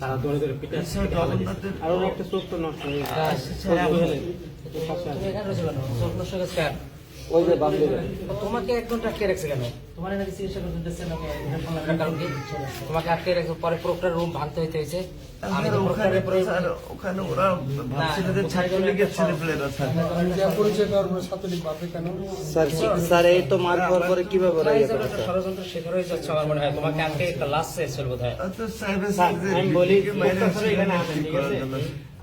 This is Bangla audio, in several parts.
তারা দৌড়ে দৌড়ে পিঠে স্যার আর একটা চোখ তো নষ্ট হয়ে গেছে কেন? হয়ে কেন? ওই যে বাম দিকে। তোমাকে এক ঘণ্টা আটকে রাখছে কেন? তোমার নাকি চিকিৎসা করতে তোমাকে আটকে রাখছে পরে প্রোক্টার রুম ভাঙতে হইতে হয়েছে আমি তো ওখানে পরে স্যার ওখানে ওরা ভাবছিল যে ছাত্রলীগের ছেলেপেলেরা স্যার স্যার স্যার এই তো মার পর পরে কীভাবে ওরা ইয়ে করে? ষড়যন্ত্র হয়ে যাচ্ছে আমার মনে হয়। তোমাকে আজকে একটা লাস্ট শেষ ছিল বোধ হয় তো স্যার, আমি বলি।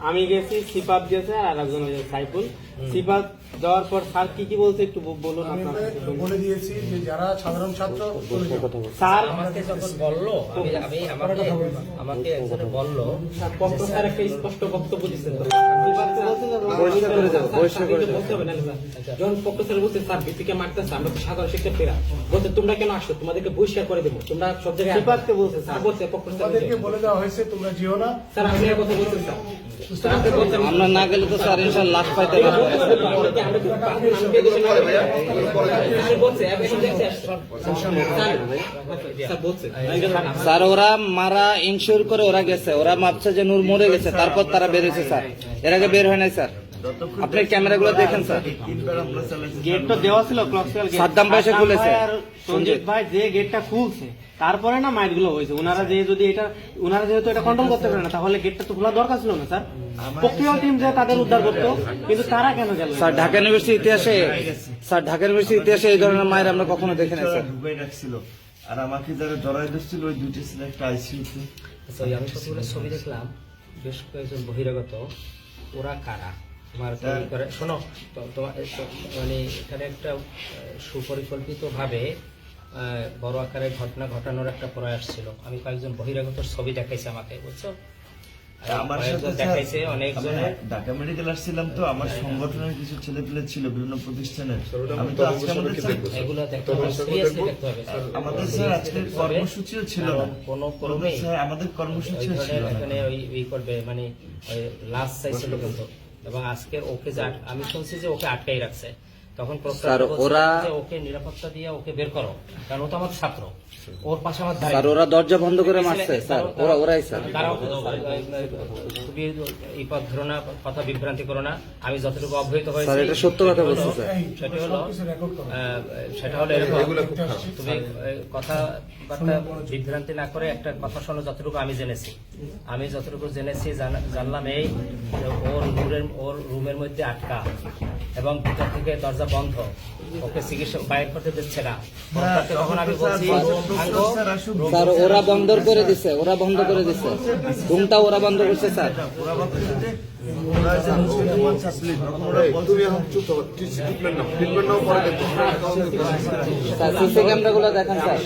আমি গেছি সিপাপ গেছে আর একজন সাইফুল। সিপাপ যাওয়ার পর স্যার কি কি বলছে একটু বলুন বলে দিয়েছি যে যারা সাধারণ ছাত্র স্যার আমাকে যখন বলল আমি আমি আমাকে আমাকে বলল স্যার একটা স্পষ্ট বক্তব্য দিচ্ছেন। যখন বলছে স্যার মারতেছে আমরা বলছে তোমরা কেন আসছো? তোমাদেরকে বহিষ্কার করে দেবো। তোমরা সব জায়গায় বলছে স্যার। বলছে পক্ষ স্যার তোমাদেরকে বলছে। বলে দেওয়া হয়েছে তোমরা যেও না। স্যার আপনি কথা বলছেন স্যার। স্যার, আপনি বলছেন আমরা না গেলে তো স্যার ইনশাল্লাহ লাশ পাইতে পারব। স্যার ওরা মারা ইনশিওর করে ওরা গেছে। ওরা ভাবছে যে নূর মরে গেছে, তারপর তারা বেরেছে স্যার। এর আগে বের হয় নাই, স্যার। যতক্ষণ আপনি ক্যামেরাগুলো দেখেন। স্যার। গেট তো দেওয়া ছিল গেট। সাদ্দাম ভাই খুলেছে। আর সঞ্জিত ভাই যে গেটটা খুলছে তারপরে না মাইটগুলো হয়েছে। ওনারা যে যদি এটা ওনারা যেহেতু এটা কন্ট্রোল করতে পারে না তাহলে গেটটা তো খোলা দরকার ছিল না স্যার। প্রক্রিয়া টিম যে তাদের উদ্ধার করতো কিন্তু তারা কেন গেল? স্যার ঢাকা ইউনিভার্সিটি ইতিহাসে স্যার ঢাকা ইউনিভার্সিটি ইতিহাসে এই ধরনের মায়ের আমরা কখনো দেখি না স্যার। রাখছিল। আর আমাকে যারা জড়াই দিচ্ছিল ওই দুইটা ছিল একটা আইসিউতে আচ্ছা, আমি ছবি দেখলাম বেশ কয়েকজন বহিরাগত। ওরা কারা? তোমার হ্যাঁ। করে। শোনো তো- তোমার মানে এখানে একটা সুপরিকল্পিত ভাবে বড় আকারে ঘটনা ঘটানোর একটা প্রয়াস ছিল। আমি কয়েকজন বহিরাগত ছবি দেখাইছে আমাকে বুঝছ? আমার দেখাইছে অনেকজনের। ঢাকা মেডিকেল আসছিলাম তো আমার সংগঠনের কিছু ছেলেপেলে ছিল বিভিন্ন প্রতিষ্ঠানের। আমি তো আজকে আমাদের এগুলো দেখতে হবে সিরিয়াসলি দেখতে হবে আমাদের স্যার আজকে কর্মসূচিও ছিল না। কোনো স্যার আমাদের কর্মসূচিও ছিল না। এখানে ওই করবে মানে লাস্ট চাইছিল কিন্তু এবং আজকে ওকে আমি শুনছি যে ওকে আটকাই রাখছে। তখন ওরা- ওকে নিরাপত্তা দিয়ে ওকে বের করো কারণ ও তো আমার ছাত্র। ওর পাশে আমার স্যার ওরা দরজা বন্ধ করে মারছে স্যার। ওরা ওরাই স্যার। তুমি এই পথ ধরো না কথা বিভ্রান্তি করো না। আমি যতটুকু অবহিত হয়েছি স্যার, এটা সত্য কথা সেটা বলছি, হলো- স্যার। সেটা হলো সেটা হলো এরকম। তুমি কথা বার্তা বিভ্রান্তি না করে একটা কথা শোনো যতটুকু আমি জেনেছি। আমি যতটুকু জেনেছি জানা- জানলাম এই ওর রুমের ওর রুমের মধ্যে আটকা এবং ভিতর থেকে দরজা বন্ধ। ওকে চিকিৎসা বাইর করতে দিচ্ছে না। তখন আমি বলছি স্যার ওরা বন্ধ করে দিছে ওরা বন্ধ করে দিছে। রুমটা ওরা বন্ধ করছে স্যার। ওরা ভাবছে ওরা যে মুসলমান ছাত্রলীগ তখন ওরা বলছে স্যার সিসি ক্যামেরাগুলো দেখেন স্যার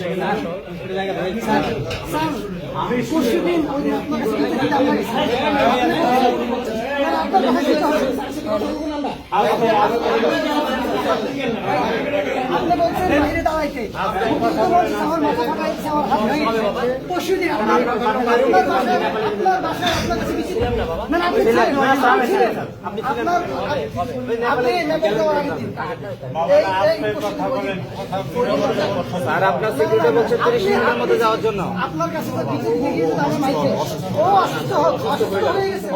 আপনি বলছেন আমার মাথা আমার হাত ভেঙে। পরশুদিন আপনার বাসায় আপনার বাসায় আপনার কাছে কিছু- না, আপনি ছিলেন, আপনি ছিলেন। আপনি নেপাল যাওয়ার আগের দিন। এই- এই পরশুদিন বলছেন। স্যার আপনার সিকিউরিটি বলছে তিরিশ মিনিটের মধ্যে যাওয়ার জন্য আপনার কাছে। ও অসুস্থ হোক, অসুস্থ হয়ে গেছে।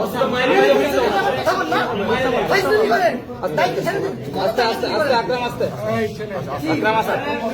আস্তে আস্তে আস্তে আকরাম আস্তে আকরাম আস্তে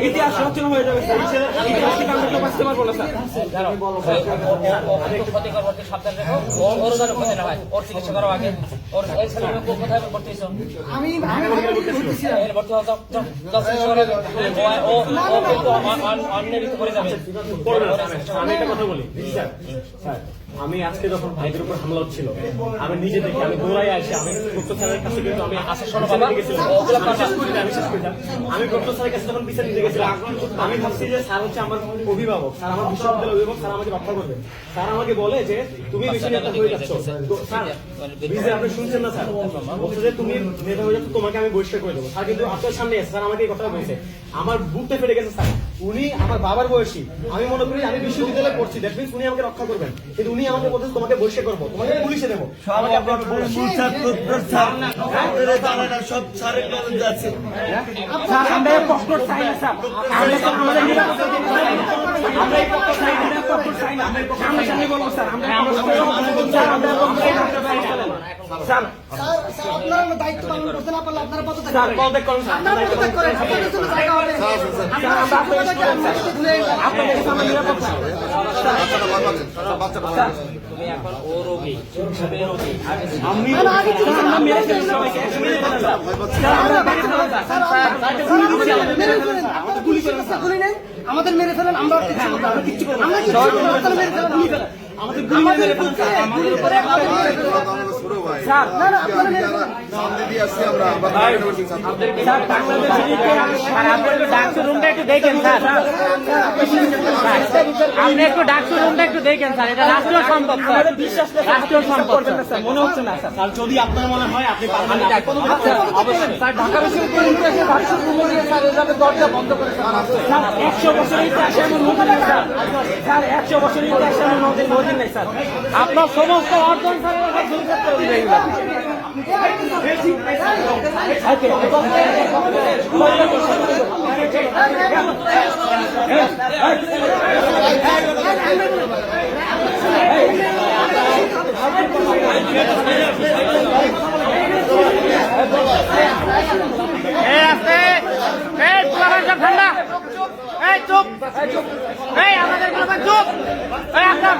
ইতিহাস রচনা হয়ে যাবে স্যার। ইতিহাস থেকে আমরা কেউ বাঁচতে পারব না স্যার। একটু ক্ষতি করব সাবধান রেখো। ওর ওর যেন ক্ষতি না হয়? ওর চিকিৎসা করো আগে। ওর এই ছেলে কোথায় ভর্তি হয়েছো? আমি এর ভর্তি হও যাও যাও। চিকিৎসা করো ও ও কিন্তু অন- অন- অন্যের ভিতরে যাবে। আমি একটা কথা বলি। স্যার স্যার আমি আজকে যখন ভাইদের উপর হামলা হচ্ছিল আমি নিজে দেখি আমি দৌড়াই আসি আমি ডক্টর স্যারের কাছে কিন্তু আমি আসার সময় বাবা, নিতে গেছিলাম। আমি ডক্টর স্যারের কাছে যখন বিচার নিতে গেছিলাম আমি ভাবছি যে স্যার হচ্ছে আমার অভিভাবক স্যার আমার বিশ্ববিদ্যালয়ের অভিভাবক স্যার আমাকে রক্ষা করবেন। স্যার আমাকে বলে যে তুমি বেশি নেতা হয়ে যাচ্ছ। স্যার বিজে আপনি শুনছেন না স্যার? বলছে যে তুমি নেতা হয়ে যাচ্ছ তোমাকে আমি বহিষ্কার করে দেবো। স্যার কিন্তু আপনার সামনে স্যার আমাকে এই কথা বলছে। আমার বুকটা ফেটে গেছে স্যার। উনি আমার বাবার বয়সী। আমি মনে করি আমি বিশ্ববিদ্যালয়ে পড়ছি। দ্যাট মিনস উনি আমাকে রক্ষা করবেন। কিন্তু উনি আমাকে বলছেন তোমাকে বসে করব। তোমাকে পুলিশে দেবো। Sir sir. আপনারা দায়িত্ব পালন করতে না পারলে আপনারা পদত্যাগ স্যার করেন। পদত্যাগ করুন স্যার। আপনারা পদত্যাগ করেন আপনাদের জন্য জায়গা হবে। আমাদের মেরে ফেলেন। আমরা আমাদের মেরে ফেলেন আমাদের আপনি একটু ডাকসু রুমটা একটু দেখেন স্যার। আপনি একটু ডাকসু রুমটা একটু দেখেন স্যার। এটা রাষ্ট্রীয় সম্পদ বিশ্বাস রাষ্ট্রীয় সম্পদ মনে হচ্ছে না স্যার। স্যার যদি আপনার মনে হয় আপনি পারবেন না। অবশ্যই। স্যার ঢাকা বিশ্ববিদ্যালয়ের ডাকসু রুমে গিয়ে স্যার এভাবে দরজা বন্ধ করে স্যার। একশো বছরের ইতিহাসে এমন নদী নেই স্যার। স্যার একশো বছরের ইতিহাসে এমন নদী নদী নেই স্যার। আপনার সমস্ত অর্জন স্যার ঠান্ডা এই চুপ এই আমাদের চুপ। এই আকরাম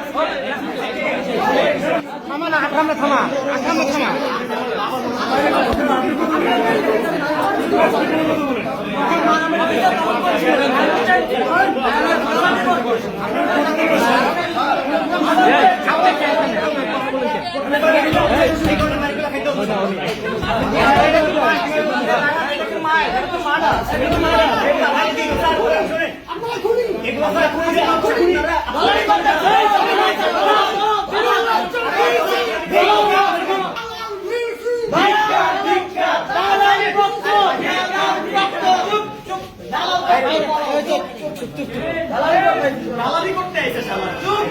থামা আঠামরা থামা আঠামরা থামা। এগুলো দালালি করতে আইছে শালা। চুপ।